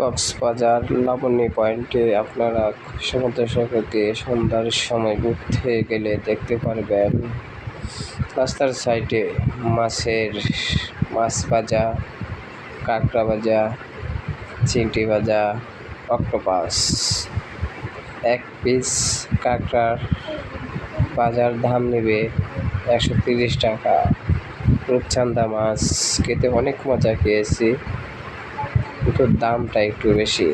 কক্সবাজার লাবণী পয়েন্টে আপনারা সমুদ্র সৈকতে সন্ধ্যার সময় ঘুরতে গেলে দেখতে পারবেন। রাস্তার সাইডে মাছের, মাছ ভাজা, কাঁকড়া ভাজা, চিংড়ি ভাজা, অক্টোপাস। এক পিস কাঁকড়ার বাজার দাম নেবে একশো তিরিশ টাকা। রূপচান্দা মাছ, খেতে অনেক মজা খেয়েছি। কিন্তু দামটা একটু বেশি।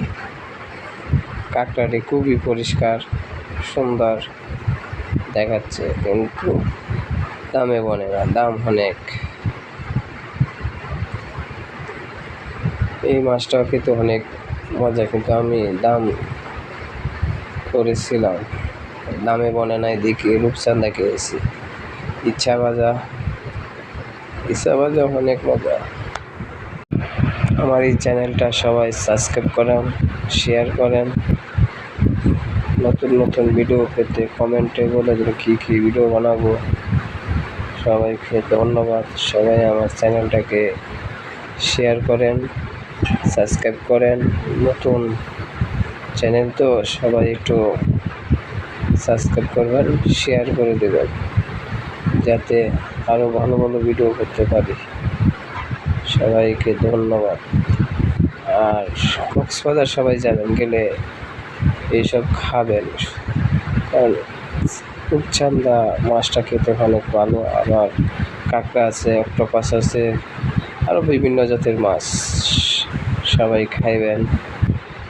কাঁকড়াটি খুবই পরিষ্কার, সুন্দর দেখাচ্ছে, কিন্তু দামে বনে না, দাম অনেক। এই মাছটাও কিন্তু অনেক মজা, কিন্তু আমি দাম করেছিলাম। দামে বনে নাই, দেখি রূপচান্দা খেয়েছি ইচ্ছা ভাজা ইচ্ছা ভাজা অনেক মজা। আমার এই চ্যানেলটা সবাই সাবস্ক্রাইব করেন শেয়ার করেন। নতুন নতুন ভিডিও পেতে কমেন্টে বলে দেবেন কী কী ভিডিও বানাবো। সবাইকে ধন্যবাদ। সবাই আমার চ্যানেলটাকে শেয়ার করেন সাবস্ক্রাইব করেন। নতুন চ্যানেল তো সবাই একটু সাবস্ক্রাইব করবেন শেয়ার করে দেবেন। যাতে আরও ভালো ভালো ভিডিও করতে পারি। সবাইকে ধন্যবাদ। আর কক্সবাজার সবাই যাবেন, গেলে এইসব খাবেন। কারণ রূপচান্দা মাছটা খেতে অনেক ভালো আবার কাঁকড়া আছে, অক্টোপাস আছে আরও বিভিন্ন জাতের মাছ সবাই খাইবেন।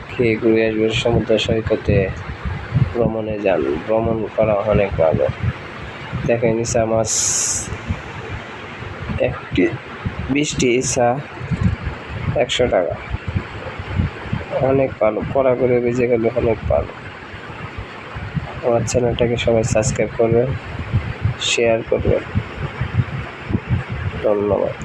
খেয়ে ঘুরে আসবেন সমুদ্র সৈকতে। ভ্রমণে যান, ভ্রমণ করা অনেক ভালো। দেখেন মাছ একটি বৃষ্টি ইসা একশো টাকা। অনেক ভালো, কড়া করে বেজে গেল অনেক ভালো। আমার চ্যানেলটাকে সবাই সাবস্ক্রাইব করবেন, শেয়ার করবেন। ধন্যবাদ।